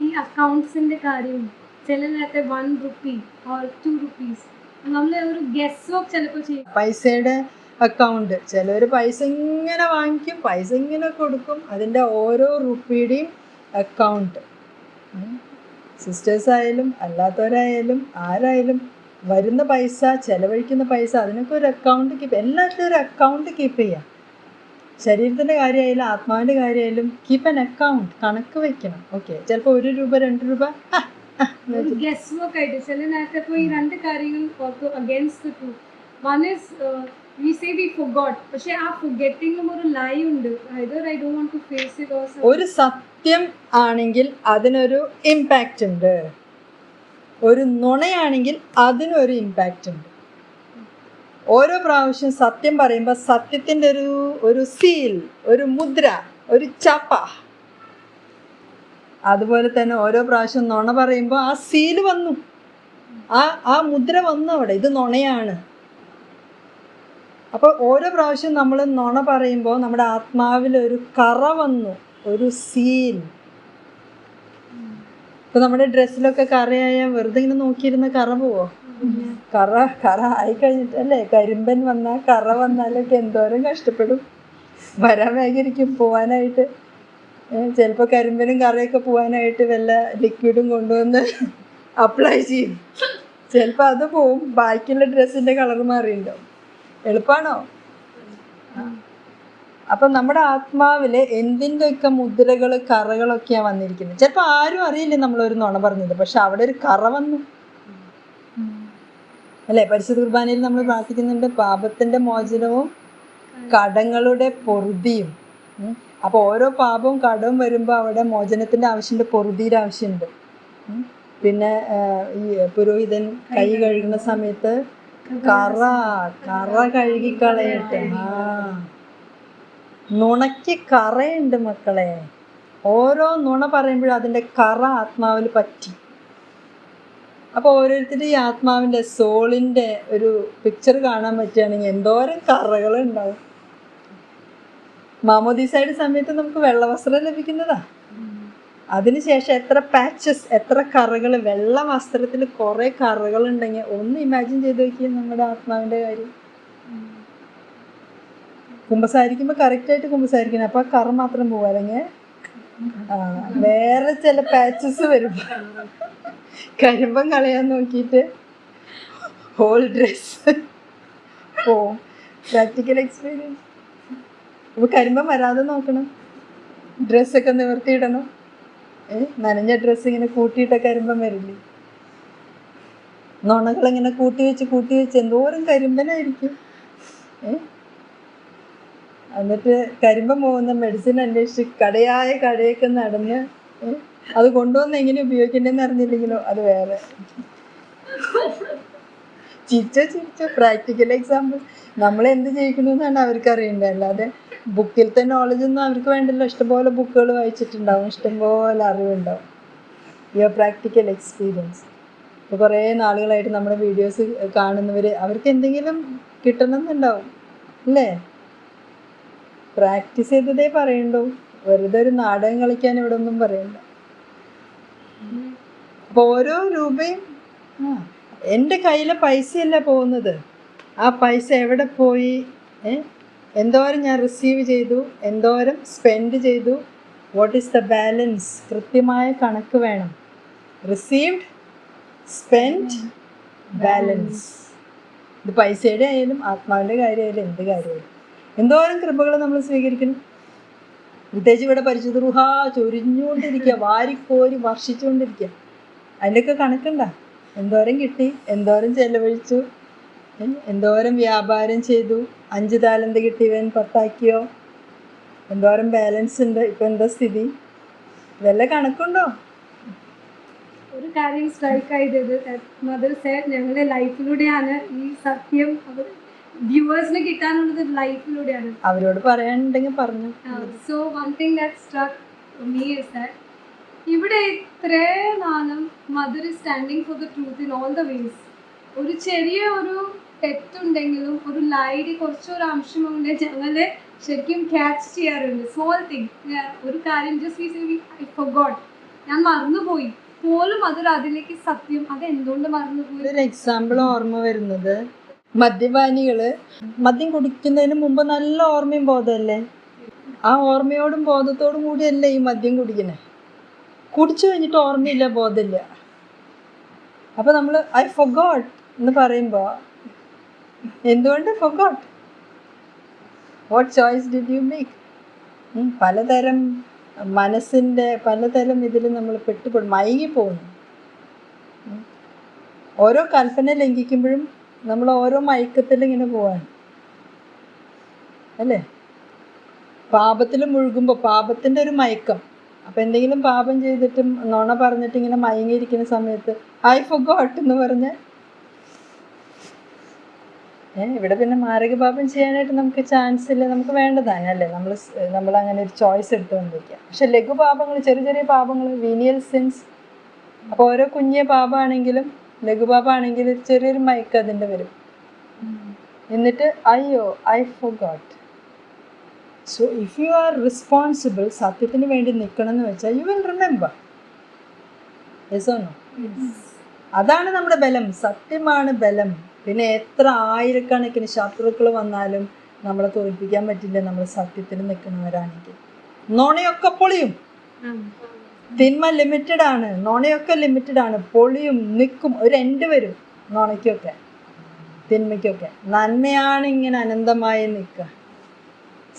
ഈ അക്കൗണ്ട്സിന്റെ കാര്യം ചില നേരത്തെ one rupee or two rupees നമ്മൾ ഒരു ഗസ് വർക്ക് ചിലപ്പോൾ ചെയ്യും. പൈസയുടെ അക്കൗണ്ട് ചിലർ പൈസ ഇങ്ങനെ വാങ്ങിക്കും പൈസ ഇങ്ങനെ കൊടുക്കും. അതിന്റെ ഓരോ റുപ്പിയുടെയും അക്കൗണ്ട് സിസ്റ്റേഴ്സ് ആയാലും അല്ലാത്തവരായാലും ആരായാലും വരുന്ന പൈസ ചിലവഴിക്കുന്ന പൈസ അതിനൊക്കെ ഒരു അക്കൗണ്ട് കീപ്പ് എല്ലാത്തിനും ഒരു അക്കൗണ്ട് കീപ്പ് ചെയ്യാം. ശരീരത്തിന്റെ കാര്യമായാലും ആത്മാവിന്റെ കാര്യമായാലും കീപ്പ് ആൻ അക്കൗണ്ട് കണക്ക് വെക്കണം. ഓക്കെ ചിലപ്പോൾ ഒരു രൂപ രണ്ട് രൂപ ഗസ് വർക്ക് ആയിട്ട് ചിലതിനകത്ത് ഇപ്പോൾ ഈ രണ്ട് കാര്യങ്ങൾ ഓർത്ത് against two one is we say we forgot പക്ഷെ ആ ഫുഗെറ്റിംഗും ഒരു ലൈ ഉണ്ട്. Either I don't want to face it ഒരു സത്യം ആണെങ്കിൽ അതിനൊരു ഇമ്പാക്റ്റ് ഉണ്ട്. ഒരു നുണയാണെങ്കിൽ അതിനൊരു ഇമ്പാക്റ്റ് ഉണ്ട്. ഓരോ പ്രാവശ്യം സത്യം പറയുമ്പോൾ സത്യത്തിന്റെ ഒരു ഒരു സീൽ ഒരു മുദ്ര ഒരു ചപ്പ അതുപോലെ തന്നെ ഓരോ പ്രാവശ്യം നുണ പറയുമ്പോൾ ആ സീൽ വന്നു. ആ ആ മുദ്ര വന്നു അവിടെ. ഇത് നുണയാണ്. അപ്പോൾ ഓരോ പ്രാവശ്യം നമ്മൾ നുണ പറയുമ്പോൾ നമ്മുടെ ആത്മാവിൽ ഒരു കറ വന്നു ഒരു സീൽ ഇപ്പൊ നമ്മുടെ ഡ്രസ്സിലൊക്കെ കറയായ വെറുതെ ഇങ്ങനെ നോക്കിയിരുന്ന കറ പോവോ? കറ കറ ആയി കഴിഞ്ഞിട്ടല്ലേ കരിമ്പൻ വന്നാൽ കറ വന്നാലൊക്കെ എന്തോരം കഷ്ടപ്പെടും. വരാൻ വേഗരിക്കും പോവാനായിട്ട്. ചിലപ്പോൾ കരിമ്പനും കറയൊക്കെ പോവാനായിട്ട് വല്ല ലിക്വിഡും കൊണ്ടുവന്ന് അപ്ലൈ ചെയ്യും. ചിലപ്പോൾ അത് പോവും. ബാക്കിയുള്ള ഡ്രസ്സിന്റെ കളർ മാറിയിട്ടുണ്ടാവും എളുപ്പമാണോ അപ്പം നമ്മുടെ ആത്മാവിൽ എന്തിന്റെയൊക്കെ മുദ്രകൾ കറകളൊക്കെയാണ് വന്നിരിക്കുന്നത് ചിലപ്പോൾ ആരും അറിയില്ല നമ്മളൊരു നുണ പറഞ്ഞത്. പക്ഷെ അവിടെ ഒരു കറ വന്നു. അല്ലേ? പരിശുദ്ധ കുർബാനയിൽ നമ്മൾ പ്രാർത്ഥിക്കുന്നുണ്ട് പാപത്തിന്റെ മോചനവും കടങ്ങളുടെ പൊറുതിയും. അപ്പൊ അപ്പോൾ ഓരോ പാപവും കടവും വരുമ്പോൾ അവിടെ മോചനത്തിന്റെ ആവശ്യമുണ്ട് പൊറുതിയുടെ ആവശ്യമുണ്ട്. പിന്നെ ഈ പുരോഹിതൻ കൈ കഴുകുന്ന സമയത്ത് കറ കറ കഴുകിക്കളയട്ടെ ആ. നുണയ്ക്ക് കറയുണ്ട് മക്കളെ. ഓരോ നുണ പറയുമ്പോഴും അതിന്റെ കറ ആത്മാവിൽ പറ്റി. അപ്പോൾ ഓരോരുത്തരുടെ ഈ ആത്മാവിന്റെ സോളിന്റെ ഒരു പിക്ചർ കാണാൻ പറ്റുകയാണെങ്കിൽ എന്തോരം കറകൾ ഉണ്ടാവും മാമോദീസയുടെ സമയത്ത് നമുക്ക് വെള്ളവസ്ത്രം ലഭിക്കുന്നതാ. അതിനുശേഷം എത്ര പാച്ചസ് എത്ര കറകൾ വെള്ള വസ്ത്രത്തിൽ കുറേ കറകൾ ഉണ്ടെങ്കിൽ ഒന്ന് ഇമാജിൻ ചെയ്ത് വെക്കുക നമ്മുടെ ആത്മാവിന്റെ കാര്യം. കുമ്പസാരിക്കുമ്പോൾ കറക്റ്റായിട്ട് കുമ്പസാരിക്കണം. അപ്പോൾ ആ കറ മാത്രം പോകും അല്ലെങ്കിൽ വേറെ ചില പാച്ചസ് വരും കരിമ്പം കളയാൻ നോക്കിയിട്ട് ഹോൾ ഡ്രസ് ഓ പ്രാക്ടിക്കൽ എക്സ്പീരിയൻസ് അപ്പോൾ കരിമ്പം വരാതെ നോക്കണം. ഡ്രസ്സൊക്കെ നിവർത്തിയിടണം. ഏ നനഞ്ഞ ഡ്രസ്സ് ഇങ്ങനെ കൂട്ടിയിട്ട കരിമ്പം വരില്ലേ? നുണകളിങ്ങനെ കൂട്ടി വെച്ച് കൂട്ടി വെച്ച് എന്തോരം കരിമ്പനായിരിക്കും. ഏ എന്നിട്ട് കരിമ്പം പോകുന്ന മെഡിസിൻ അന്വേഷിച്ച് കടയായ കടയൊക്കെ നടന്ന് അത് കൊണ്ടുവന്ന് എങ്ങനെ ഉപയോഗിക്കണ്ടെന്ന് അറിഞ്ഞില്ലെങ്കിലോ അത് വേറെ. ചിരിച്ചോ ചിരിച്ചോ. പ്രാക്ടിക്കൽ എക്സാമ്പിൾ നമ്മൾ എന്ത് ചെയ്യിക്കുന്നു എന്നാണ് അവർക്ക് അറിയേണ്ടത്. അല്ലാതെ ബുക്കിലത്തെ നോളജ് ഒന്നും അവർക്ക് വേണ്ടല്ലോ. ഇഷ്ടംപോലെ ബുക്കുകൾ വായിച്ചിട്ടുണ്ടാവും. ഇഷ്ടംപോലെ അറിവുണ്ടാവും. യുവർ പ്രാക്ടിക്കൽ എക്സ്പീരിയൻസ് ഇപ്പോൾ കുറേ നാളുകളായിട്ട് നമ്മുടെ വീഡിയോസ് കാണുന്നവർ അവർക്ക് എന്തെങ്കിലും കിട്ടണമെന്നുണ്ടാവും. അല്ലേ? പ്രാക്ടീസ് ചെയ്തതേ പറയണ്ടു. വെറുതെ ഒരു നാടകം കളിക്കാൻ ഇവിടെ ഒന്നും പറയണ്ട. അപ്പൊ ഓരോ രൂപയും എന്റെ കയ്യിലെ പൈസയല്ല പോകുന്നത്? ആ പൈസ എവിടെ പോയി? എന്തോരം ഞാൻ റിസീവ് ചെയ്തു? എന്തോരം സ്പെൻഡ് ചെയ്തു? വാട്ട് ഈസ് ദ ബാലൻസ് കൃത്യമായ കണക്ക് വേണം. റിസീവ്ഡ് സ്പെൻഡ് ബാലൻസ് ഇത് പൈസയുടെ ആയാലും ആത്മാവിന്റെ കാര്യമായാലും എന്ത് കാര്യമായാലും. എന്തോരം കൃപകൾ നമ്മൾ സ്വീകരിക്കണം പ്രത്യേകിച്ച് ഇവിടെ പരിശുദ്ധ റുഹ ചൊരിഞ്ഞുകൊണ്ടിരിക്കുക വാരിക്കോരി വർഷിച്ചുകൊണ്ടിരിക്കുക. അതിന്റെയൊക്കെ കണക്കുണ്ട. എന്തോരം കിട്ടി എന്തോരം ചെലവഴിച്ചു എന്തോരം വ്യാപാരം ചെയ്തു അഞ്ച് താലന്ത് കിട്ടിയവൻ പത്താക്കിയോ എന്തോരം ബാലൻസ് ഉണ്ട് ഇപ്പം എന്താ സ്ഥിതി? ഇതെല്ലാം കണക്കുണ്ടോ? ഒരു കാര്യം സ്ട്രൈക്ക് ആയത് മദർ സാർ ഞങ്ങളുടെ ലൈഫിലൂടെയാണ് ഈ സത്യം അവർ വ്യൂവേഴ്സിന് കിട്ടാനുള്ളത് ലൈഫിലൂടെയാണ്. അവരോട് പറയാനുണ്ടെങ്കിൽ പറഞ്ഞു. So one thing that struck me is that ഇവിടെ ഇത്രേ നാളും mother standing for the truth in all the ways ഒരു ചെറിയ ഒരു തെറ്റുണ്ടെങ്കിലും ഒരു ലൈഡ് കുറച്ചൊരു അംശമുണ്ട് ഞങ്ങളെ ശരിക്കും ക്യാച്ച് ചെയ്യാറുണ്ട്. സ്മോൾ തിങ് ഒരു കാര്യം ജസ്റ്റ് ഐ ഗോഡ് ഞാൻ മറന്നുപോയി. പോലും അതൊരു അതിലേക്ക് സത്യം അത് എന്തുകൊണ്ട് മറന്നുപോയി? ഒരു എക്സാമ്പിൾ ഓർമ്മ വരുന്നത്. മദ്യപാനികൾ. മദ്യം കുടിക്കുന്നതിന് മുമ്പ് നല്ല ഓർമ്മയും ബോധമല്ലേ? ആ ഓർമ്മയോടും ബോധത്തോടും കൂടിയല്ലേ ഈ മദ്യം കുടിക്കണേ കുടിച്ചു കഴിഞ്ഞിട്ട് ഓർമ്മയില്ല ബോധമില്ല. അപ്പൊ നമ്മൾ ഐ ഫൊഗോട്ട് എന്ന് പറയുമ്പോ എന്തുകൊണ്ട് forgot? What choice did you make? പലതരം മനസ്സിന്റെ പലതരം ഇതിൽ നമ്മൾ പെട്ടുപോകും മയങ്ങി പോകുന്നു ഓരോ കൽപ്പന ലംഘിക്കുമ്പോഴും നമ്മൾ ഓരോ മയക്കത്തിൽ ഇങ്ങനെ പോവാണ് അല്ലേ? പാപത്തിൽ മുഴുകുമ്പോൾ പാപത്തിന്റെ ഒരു മയക്കം. അപ്പം എന്തെങ്കിലും പാപം ചെയ്തിട്ട് നുണ പറഞ്ഞിട്ട് ഇങ്ങനെ മയങ്ങിയിരിക്കുന്ന സമയത്ത് ഐ ഫൊഗോട്ട് എന്ന് പറഞ്ഞ്. ഏ ഇവിടെ പിന്നെ മാരക പാപം ചെയ്യാനായിട്ട് നമുക്ക് ചാൻസ് ഇല്ല. നമുക്ക് വേണ്ടതാണ് അല്ലേ? നമ്മൾ നമ്മൾ അങ്ങനെ ഒരു ചോയ്സ് എടുത്തുകൊണ്ടിരിക്കുക. പക്ഷെ ലഘു പാപങ്ങൾ ചെറിയ ചെറിയ പാപങ്ങൾ വീനിയൽ സിൻസ് അപ്പോൾ ഓരോ കുഞ്ഞിയ പാപമാണെങ്കിലും ലഘുപാപമാണെങ്കിലും ചെറിയൊരു മൈക്ക് അതിന്റെ വരും. എന്നിട്ട് അയ്യോ I forgot so if you are responsible സത്യത്തിന് വേണ്ടി നിൽക്കണം എന്ന് വെച്ചാൽ you will remember yes or no അതാണ് നമ്മുടെ ബലം. സത്യമാണ് ബലം. പിന്നെ എത്ര ആയിരക്കണക്കിന് ശത്രുക്കൾ വന്നാലും നമ്മളെ തോൽപ്പിക്കാൻ പറ്റില്ല. നമ്മൾ സത്യത്തിന് നിൽക്കുന്നവരാണെങ്കിൽ. നോണയൊക്കെ പൊളിയും. തിന്മ ലിമിറ്റഡ് ആണ്. നോണയൊക്കെ ലിമിറ്റഡ് ആണ്. പൊളിയും നിൽക്കും ഒരു എൻഡ് വരും നുണയ്ക്കൊക്കെ തിന്മയ്ക്കൊക്കെ നന്മയാണ് ഇങ്ങനെ അനന്തമായി നിൽക്കുക.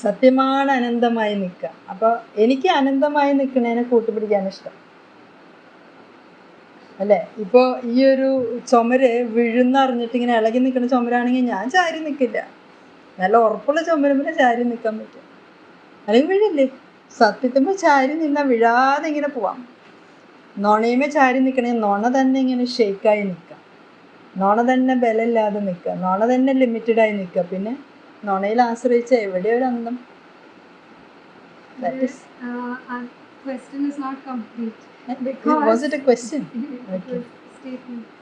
സത്യമാണ് അനന്തമായി നിൽക്കുക. അപ്പോൾ എനിക്ക് അനന്തമായി നിൽക്കുന്നതിനെ കൂട്ടുപിടിക്കാൻ ഇഷ്ടം. അല്ലേ? ഇപ്പോൾ ഈ ഒരു ചുമര് വിഴുന്നറിഞ്ഞിട്ട് ഇങ്ങനെ ഇളകി നിൽക്കുന്ന ചുമരാണെങ്കിൽ ഞാൻ ചാരി നിൽക്കില്ല. നല്ല ഉറപ്പുള്ള ചുമരുമ്പോൾ ചാരി നിൽക്കാൻ പറ്റും. അല്ലെങ്കിൽ വീഴില്ലേ? സത്യത്തുമ്പോൾ ചാരി നിന്ന വിഴാതെ ഇങ്ങനെ പോവാം. നുണയുമേ ചാരി നിൽക്കണേ നുണ തന്നെ ഇങ്ങനെ ഷെയ്ക്കായി നിൽക്കാം നുണ തന്നെ ബലമില്ലാതെ നിൽക്കുക നുണ തന്നെ ലിമിറ്റഡായി നിൽക്കുക പിന്നെ നുണയിൽ ആശ്രയിച്ച എവിടെ ഒരു അന്തം. സ്റ്റേറ്റ്മെന്റ്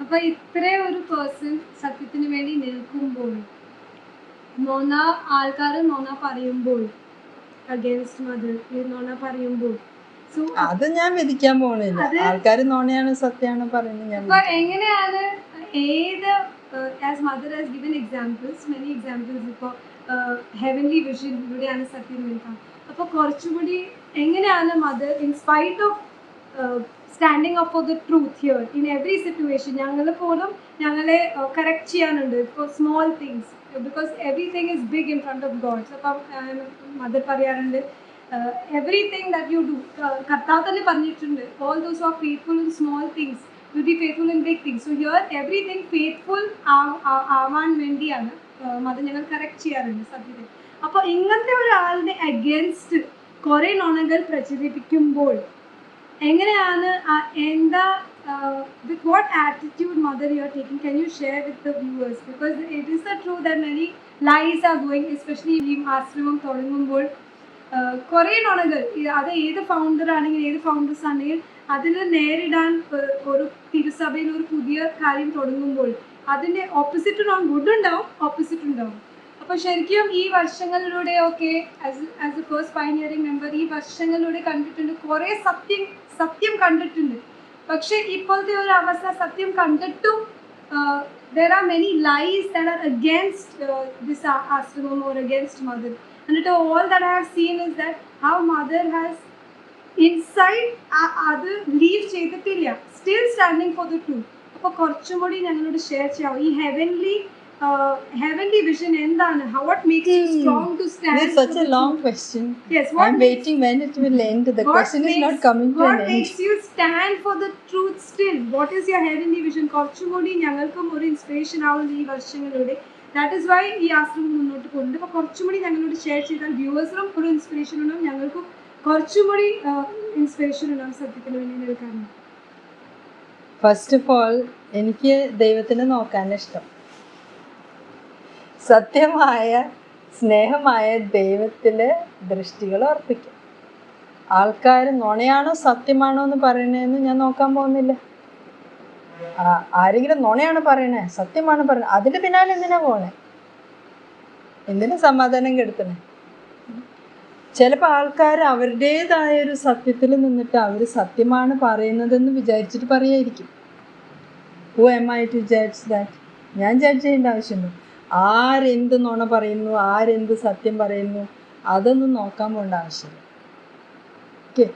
അപ്പൊ ഇത്രേ ഒരു പേഴ്സൺ സത്യത്തിന് വേണ്ടി നിൽക്കുമ്പോൾ നോണ ആൾക്കാർ നോണ പറയുമ്പോൾ അഗേൻസ്റ്റ് മദർ നോണ പറയുമ്പോൾ സോ അത് ഞാൻ വിധിക്കാൻ പോണില്ല. ആൾക്കാർ നോണയാണ് സത്യമാണ് പറയുന്നത് ഞാൻ എങ്ങനെയാണ് ഏത് as mother has given examples many examples ഇപ്പോൾ ഹെവൻലി വിഷൻ ഇവിടെയാണ് സത്യം നിൽക്കാം അപ്പോൾ കുറച്ചുകൂടി എങ്ങനെയാണ് mother in spite of standing up for the truth here in every situation ഞങ്ങൾ പോലും ഞങ്ങളെ കറക്റ്റ് ചെയ്യാനുണ്ട്. ഇപ്പോൾ small things because everything is big in front of God's അപ്പം മദർ പറയാറുണ്ട് എവറിഥിങ് ദാറ്റ് യു ഡു കർത്താവ് തന്നെ പറഞ്ഞിട്ടുണ്ട് all those are faithful in small things you be faithful in big things so here everything faithful ആവാൻ വേണ്ടിയാണ് mother ഞങ്ങൾ correct ചെയ്യാറുണ്ട് സത്യത്തിൽ. അപ്പോൾ ഇങ്ങനത്തെ ഒരാളുടെ അഗേൻസ്റ്റ് കുറേ നുണകൾ പ്രചരിപ്പിക്കുമ്പോൾ എങ്ങനെയാണ് ആ- എന്താ with what attitude, mother, you are taking, can you share with the viewers? Because it is the truth that many lies are going, especially ഈ ആശ്രമം തുടങ്ങുമ്പോൾ. കുറേ നുണകൾ അത് ഏത് ഫൗണ്ടർ ആണെങ്കിൽ ഏത് ഫൗണ്ടേഴ്സ് ആണെങ്കിൽ അതിന് നേരിടാൻ ഒരു തിരുസഭയിൽ ഒരു പുതിയ കാര്യം തുടങ്ങുമ്പോൾ അതിന്റെ ഓപ്പോസിറ്റ് ഉണ്ടാവും ഗുഡ് ഉണ്ടാവും ഓപ്പോസിറ്റ് ഉണ്ടാവും. അപ്പോൾ ശരിക്കും ഈ വർഷങ്ങളിലൂടെയൊക്കെ as as a first pioneering member ഈ വർഷങ്ങളിലൂടെ കണ്ടിട്ടുണ്ട് കുറേ സത്യം സത്യം കണ്ടിട്ടുണ്ട്. പക്ഷേ ഇപ്പോഴത്തെ ഒരു അവസ്ഥ സത്യം കണ്ടിട്ടും there are many lies that are against this ashram or against mother എന്നിട്ട് all that I have seen is that how mother has inside അത് ലീവ് ചെയ്തിട്ടില്ല. Still standing for the truth അപ്പോൾ കുറച്ചും കൂടി ഞങ്ങളോട് ഷെയർ ചെയ്യാം ഈ ഹെവൻലി ഹെവൻലി വിഷൻ എന്താണ് how what makes you Hmm. Strong to This is such a long question. yes what I'm waiting when it will end. The What question is not makes- coming to What an end. makes you stand for the truth still? What is your heavenly vision? കുറച്ചും കൂടി ഞങ്ങൾക്കും ഒരു inspiration ആവുന്ന ഈ വർഷങ്ങളിലൂടെ that is why ഈ ആശ്രമം മുന്നോട്ട് പോകുന്നുണ്ട് അപ്പോൾ കുറച്ചും കൂടി ഞങ്ങളോട് ഷെയർ ചെയ്താൽ വ്യൂവേഴ്സിനും ഒരു ഇൻസ്പിറേഷൻ ഉണ്ടാവും ഞങ്ങൾക്കും കുറച്ചും കൂടി ഇൻസ്പിറേഷൻ ഉണ്ടാവും സത്യത്തിന് വേണ്ടി നിൽക്കാറുണ്ട് ഫസ്റ്റ് ഓഫ് ഓൾ എനിക്ക് ദൈവത്തിനെ നോക്കാൻ ഇഷ്ടം സത്യമായ സ്നേഹമായ ദൈവത്തിലെ ദൃഷ്ടികൾ അർപ്പിക്കും ആൾക്കാർ നുണയാണോ സത്യമാണോ എന്ന് പറയണതെന്ന് ഞാൻ നോക്കാൻ പോകുന്നില്ല. ആരെങ്കിലും നുണയാണ് പറയണേ സത്യമാണ് പറയണേ അതിന് പിന്നാലെ എന്തിനാ പോണേ? എന്തിനാ സമാധാനം കെടുത്തണേ? ചിലപ്പോൾ ആൾക്കാർ അവരുടേതായ ഒരു സത്യത്തിൽ നിന്നിട്ട് അവർ സത്യമാണ് പറയുന്നതെന്ന് വിചാരിച്ചിട്ട് പറയായിരിക്കും. Who am I to judge that ഞാൻ ജഡ്ജ് ചെയ്യേണ്ട ആവശ്യമുണ്ടോ ആരെന്ത് നുണ പറയുന്നു ആരെന്ത് സത്യം പറയുന്നു അതൊന്നും നോക്കാൻ പോണ്ട ആവശ്യമില്ല. ഓക്കെ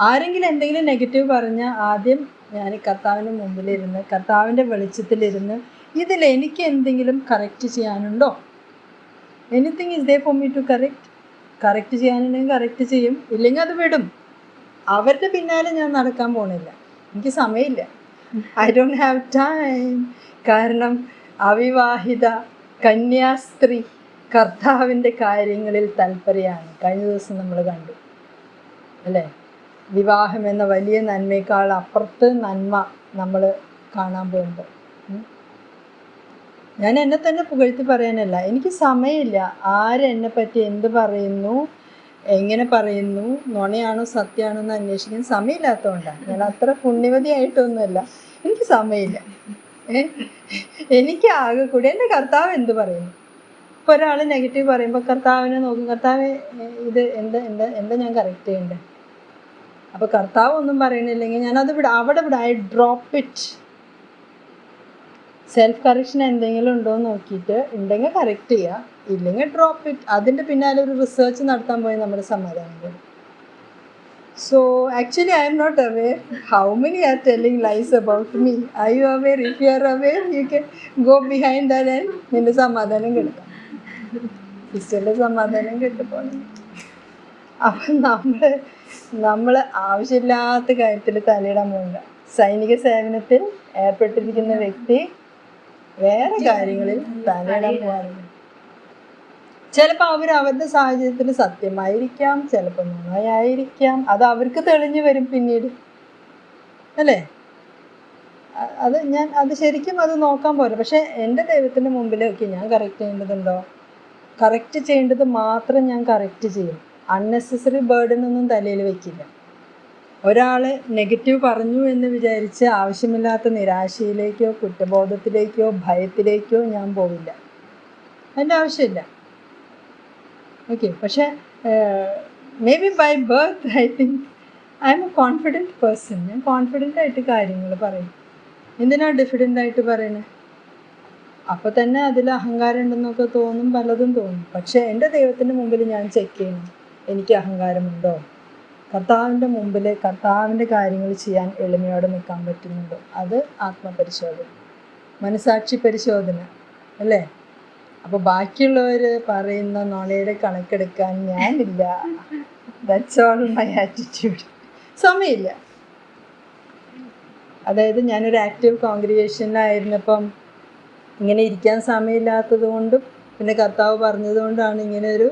ആരെങ്കിലും എന്തെങ്കിലും നെഗറ്റീവ് പറഞ്ഞാൽ ആദ്യം ഞാൻ കർത്താവിന്റെ മുമ്പിലിരുന്ന് കർത്താവിന്റെ വെളിച്ചത്തിലിരുന്ന് ഇതിൽ എനിക്ക് എന്തെങ്കിലും correct ചെയ്യാനുണ്ടോ? Anything is there for me to correct correct ചെയ്യാനുണ്ടെങ്കിൽ correct ചെയ്യും. ഇല്ലെങ്കിൽ അത് വിടും. അവരുടെ പിന്നാലെ ഞാൻ നടക്കാൻ പോണില്ല. എനിക്ക് സമയമില്ല. ഐ ഡോണ്ട് ഹാവ് ടൈം കാരണം അവിവാഹിത കന്യാസ്ത്രീ കർത്താവിന്റെ കാര്യങ്ങളിൽ താല്പര്യമാണ്. കഴിഞ്ഞ ദിവസം നമ്മൾ കണ്ടു. അല്ലേ? വിവാഹം എന്ന വലിയ നന്മയേക്കാൾ അപ്പുറത്ത് നന്മ നമ്മൾ കാണാൻ പോകുമ്പോൾ ഞാൻ എന്നെ തന്നെ പുകഴ്ത്തി പറയാനല്ല. എനിക്ക് സമയമില്ല. ആരെന്നെ പറ്റി എന്ത് പറയുന്നു എങ്ങനെ പറയുന്നു നുണയാണോ സത്യമാണോ എന്ന് അന്വേഷിക്കാൻ സമയമില്ലാത്തതുകൊണ്ടാണ്. ഞാൻ അത്ര പുണ്യവതിയായിട്ടൊന്നുമല്ല. എനിക്ക് സമയമില്ല? എനിക്ക് ആകെ കൂടി. എന്റെ കർത്താവ് എന്ത് പറയുന്നു ഇപ്പോൾ ഒരാൾ നെഗറ്റീവ് പറയുമ്പോൾ കർത്താവിനെ നോക്കും. കർത്താവ് ഇത് എന്ത് എന്താ എന്താ ഞാൻ കറക്റ്റ് ചെയ്യണ്ടേ? അപ്പോൾ കർത്താവ് ഒന്നും പറയണില്ലെങ്കിൽ ഞാനത് വിട അവിടെ വിട. I drop it self correction എന്തെങ്കിലും ഉണ്ടോ എന്ന് നോക്കിയിട്ട് ഉണ്ടെങ്കിൽ കറക്റ്റ് ചെയ്യുക ഇല്ലെങ്കിൽ ഡ്രോപ്പ് ഇറ്റ് അതിന്റെ പിന്നാലെ ഒരു റിസർച്ച് നടത്താൻ പോയി നമ്മുടെ സമാധാനം കൂടും actually, I am not aware how many are telling lies about me. Are you aware? If you are aware, you can go behind that and നിന്റെ സമാധാനം കിടക്കാം സിസ്റ്ററിന്റെ സമാധാനം കിട്ടുപോകണം അപ്പം നമ്മൾ നമ്മൾ ആവശ്യമില്ലാത്ത കാര്യത്തിൽ തലയിടാൻ പോകണ്ട സൈനിക സേവനത്തിൽ ഏർപ്പെട്ടിരിക്കുന്ന വ്യക്തി വേറെ കാര്യങ്ങളിൽ തലയിടാൻ പോകാറില്ല ചിലപ്പോൾ അവർ അവരുടെ സാഹചര്യത്തിൽ സത്യമായിരിക്കാം ചിലപ്പോൾ നുണയായിരിക്കാം അത് അവർക്ക് തെളിഞ്ഞു വരും പിന്നീട്. അല്ലേ? അത് ഞാൻ അത് ശരിക്കും അത് നോക്കാൻ പോരാ. പക്ഷേ എന്റെ ദൈവത്തിന്റെ മുമ്പിലേക്ക് ഞാൻ കറക്റ്റ് ചെയ്യേണ്ടതുണ്ടോ? കറക്റ്റ് ചെയ്യേണ്ടത് മാത്രം ഞാൻ കറക്റ്റ് ചെയ്യും. അൺനെസസറി ബേർഡൻ ഒന്നും തലയിൽ വെക്കില്ല. ഒരാൾ നെഗറ്റീവ് പറഞ്ഞു എന്ന് വിചാരിച്ച് ആവശ്യമില്ലാത്ത നിരാശയിലേക്കോ കുറ്റബോധത്തിലേക്കോ ഭയത്തിലേക്കോ ഞാൻ പോവില്ല. അതിന്റെ ആവശ്യമില്ല. ഓക്കെ പക്ഷേ maybe by birth I think I am a confident person ഞാൻ കോൺഫിഡന്റ് ആയിട്ട് കാര്യങ്ങൾ പറയും. എന്തിനാണ് ഡിഫിഡന്റ് ആയിട്ട് പറയുന്നത് അപ്പോൾ തന്നെ അതിൽ അഹങ്കാരം ഉണ്ടെന്നൊക്കെ തോന്നും പലതും തോന്നും. പക്ഷേ എന്റെ ദൈവത്തിന്റെ മുമ്പിൽ ഞാൻ ചെക്ക് ചെയ്യുന്നു. എനിക്ക് അഹങ്കാരമുണ്ടോ? കർത്താവിന്റെ മുമ്പിൽ കർത്താവിന്റെ കാര്യങ്ങൾ ചെയ്യാൻ എളിമയോടെ നിൽക്കാൻ പറ്റുന്നുണ്ടോ? അത് ആത്മപരിശോധന. മനസാക്ഷി പരിശോധന. അല്ലേ? അപ്പോൾ ബാക്കിയുള്ളവർ പറയുന്ന നോളയുടെ കണക്കെടുക്കാൻ ഞാനില്ല. ദാറ്റ്സ് ഓൾ മൈ ആറ്റിറ്റ്യൂഡ് സമയമില്ല. അതായത് ഞാനൊരു ആക്റ്റീവ് കോൺഗ്രിഗേഷനിലായിരുന്നപ്പം ഇങ്ങനെ ഇരിക്കാൻ സമയമില്ലാത്തത് കൊണ്ടും പിന്നെ കർത്താവ് പറഞ്ഞതുകൊണ്ടാണ് ഇങ്ങനെ ഒരു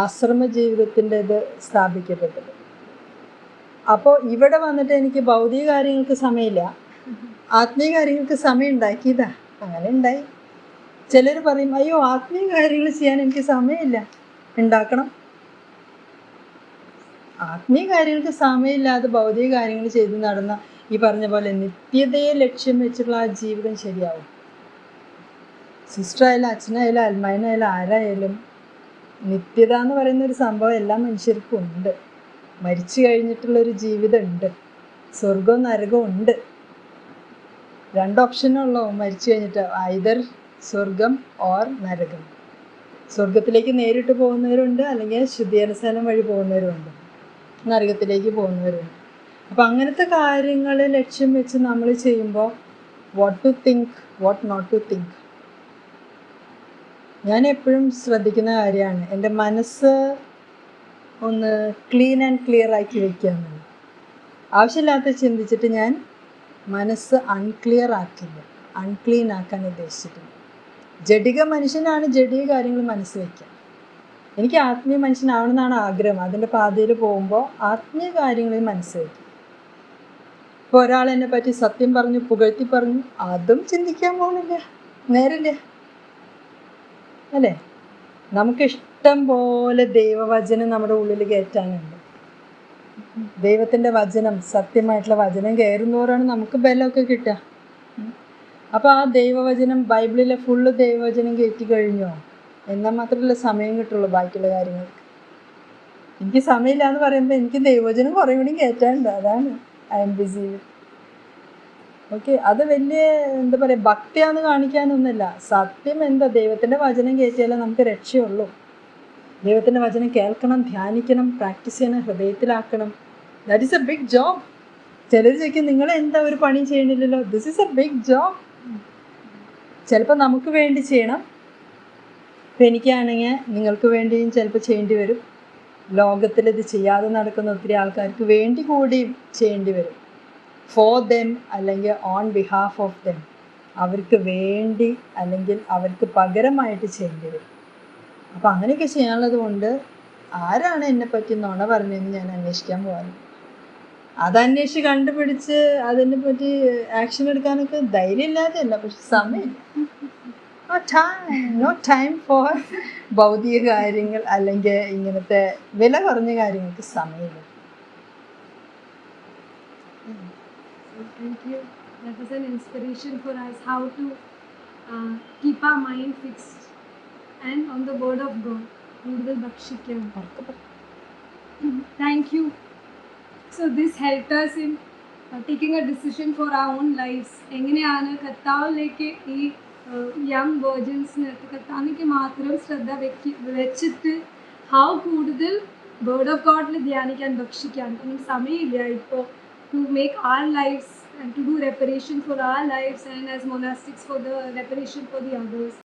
ആശ്രമ ജീവിതത്തിന്റെ ഇത് സ്ഥാപിക്കപ്പെട്ടത്. അപ്പോൾ ഇവിടെ വന്നിട്ട് എനിക്ക് ഭൗതിക കാര്യങ്ങൾക്ക് സമയമില്ല. ആത്മീയ കാര്യങ്ങൾക്ക് സമയം ഉണ്ടാക്കിയതാ അങ്ങനെ ഉണ്ടായി. ചിലർ പറയും അയ്യോ ആത്മീയ കാര്യങ്ങൾ ചെയ്യാൻ എനിക്ക് സമയമില്ല. ഉണ്ടാക്കണം. ആത്മീയ കാര്യങ്ങൾക്ക് സമയമില്ലാതെ ഭൗതിക കാര്യങ്ങൾ ചെയ്ത് നടന്ന ഈ പറഞ്ഞ പോലെ നിത്യതയെ ലക്ഷ്യം വെച്ചിട്ടുള്ള ആ ജീവിതം ശരിയാവും. സിസ്റ്റർ ആയാലും അച്ഛനായാലും അൽമായനായാലും ആരായാലും നിത്യത എന്ന് പറയുന്ന ഒരു സംഭവം എല്ലാ മനുഷ്യർക്കും ഉണ്ട്. മരിച്ചു കഴിഞ്ഞിട്ടുള്ളൊരു ജീവിതം ഉണ്ട്. സ്വർഗവും നരകവും ഉണ്ട്. രണ്ട് ഓപ്ഷനുള്ളൂ മരിച്ചു കഴിഞ്ഞിട്ട് ഐതർ സ്വർഗം ഓർ നരകം. സ്വർഗത്തിലേക്ക് നേരിട്ട് പോകുന്നവരുണ്ട് അല്ലെങ്കിൽ ശുദ്ധിയനുസരണം വഴി പോകുന്നവരുണ്ട് നരകത്തിലേക്ക് പോകുന്നവരുണ്ട് അപ്പം അങ്ങനത്തെ കാര്യങ്ങൾ ലക്ഷ്യം വെച്ച് നമ്മൾ ചെയ്യുമ്പോൾ what to think what not to think ഞാൻ എപ്പോഴും ശ്രദ്ധിക്കുന്ന കാര്യമാണ് എന്റെ മനസ്സ് ഒന്ന് ക്ലീൻ ആൻഡ് ക്ലിയർ ആക്കി വയ്ക്കുക എന്നുള്ളത്. ആവശ്യമില്ലാത്ത ചിന്തിച്ചിട്ട് ഞാൻ മനസ്സ് അൺക്ലിയർ ആക്കില്ല അൺക്ലീൻ ആക്കാൻ ഉദ്ദേശിച്ചിട്ടില്ല. ജഡിക മനുഷ്യനാണ് ജഡിക കാര്യങ്ങൾ മനസ്സിൽ വയ്ക്കുക എനിക്ക് ആത്മീയ മനുഷ്യനാവണമെന്നാണ് ആഗ്രഹം. അതിന്റെ പാതയിൽ പോകുമ്പോൾ ആത്മീയ കാര്യങ്ങളിൽ മനസ്സിൽ വയ്ക്കും ഇപ്പോൾ ഒരാൾ എന്നെ പറ്റി സത്യം പറഞ്ഞു പുകഴ്ത്തി പറഞ്ഞു അതും ചിന്തിക്കാൻ പോകുന്നില്ല. നേരില്ല. അല്ലേ? നമുക്ക് ഇഷ്ടം പോലെ ദൈവവചനം നമ്മുടെ ഉള്ളിൽ കയറ്റാനുണ്ട് ദൈവത്തിന്റെ വചനം സത്യമായിട്ടുള്ള വചനം കയറുന്നവരാണ് നമുക്ക് ബലമൊക്കെ കിട്ടുക. അപ്പോൾ ആ ദൈവവചനം ബൈബിളിലെ ഫുള്ള് ദൈവവചനം കയറ്റി കഴിഞ്ഞോ? എന്നാൽ മാത്രമല്ല സമയം കിട്ടുള്ളൂ ബാക്കിയുള്ള കാര്യങ്ങൾക്ക്. എനിക്ക് സമയമില്ല എന്ന് പറയുമ്പോൾ എനിക്ക് ദൈവവചനം കുറേ കൂടി കയറ്റാനുണ്ട് അതാണ് ഐ എം ബിസി ഓക്കെ അത് വലിയ എന്താ പറയുക ഭക്തിയാന്ന് കാണിക്കാനൊന്നുമില്ല. സത്യം എന്താ ദൈവത്തിന്റെ വചനം കയറ്റിയാലേ നമുക്ക് രക്ഷയുള്ളൂ. ദൈവത്തിന്റെ വചനം കേൾക്കണം ധ്യാനിക്കണം പ്രാക്ടീസ് ചെയ്യണം ഹൃദയത്തിലാക്കണം. That is a big job ചിലർ ചോദിക്കും നിങ്ങൾ എന്താ ഒരു പണി ചെയ്യണില്ലല്ലോ this is a big job ചിലപ്പോൾ നമുക്ക് വേണ്ടി ചെയ്യണം. ഇപ്പം എനിക്കാണെങ്കിൽ നിങ്ങൾക്ക് വേണ്ടിയും ചിലപ്പോൾ ചെയ്യേണ്ടി വരും. ലോകത്തിൽ ഇത് ചെയ്യാതെ നടക്കുന്ന ഒത്തിരി ആൾക്കാർക്ക് വേണ്ടി കൂടിയും ചെയ്യേണ്ടി വരും. ഫോർ ദെം അല്ലെങ്കിൽ ഓൺ ബിഹാഫ് ഓഫ് ദെം അവർക്ക് വേണ്ടി അല്ലെങ്കിൽ അവർക്ക് പകരമായിട്ട് ചെയ്യേണ്ടി വരും. അപ്പം അങ്ങനെയൊക്കെ ചെയ്യാനുള്ളത് കൊണ്ട് ആരാണ് എന്നെ പറ്റി നുണ പറഞ്ഞതെന്ന് ഞാൻ അന്വേഷിക്കാൻ പോകാറ് അത് അന്വേഷിച്ച് കണ്ടുപിടിച്ച് അതിനെ പറ്റി ആക്ഷൻ എടുക്കാനൊക്കെ ധൈര്യം ഇല്ലാതെയല്ല പക്ഷെ സമയം നോ ടൈം ഫോർ ഭൗതിക കാര്യങ്ങൾ അല്ലെങ്കിൽ ഇങ്ങനത്തെ വില കുറഞ്ഞ കാര്യങ്ങൾക്ക് സമയമില്ല thank you. That was an inspiration for us how to uh, keep our mind fixed and on the word of God. കൂടുതൽ ഭക്ഷിക്കാം Thank you. So this helped us in uh, taking a decision for our own lives. എങ്ങനെയാണ് കർത്താവിലേക്ക് ഈ young വേർജൻസിന് കർത്താവിലേക്ക് മാത്രം ശ്രദ്ധ വെക്കി വെച്ചിട്ട് how കൂടുതൽ word of ഗോഡിൽ ധ്യാനിക്കാൻ ഭക്ഷിക്കാൻ. ഒന്നും സമയമില്ല ഇപ്പോൾ to make our lives and to do reparation for our lives and as monastics for the reparation for the others